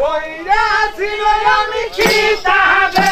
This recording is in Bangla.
কইরাছিল আমি কি শুনিলি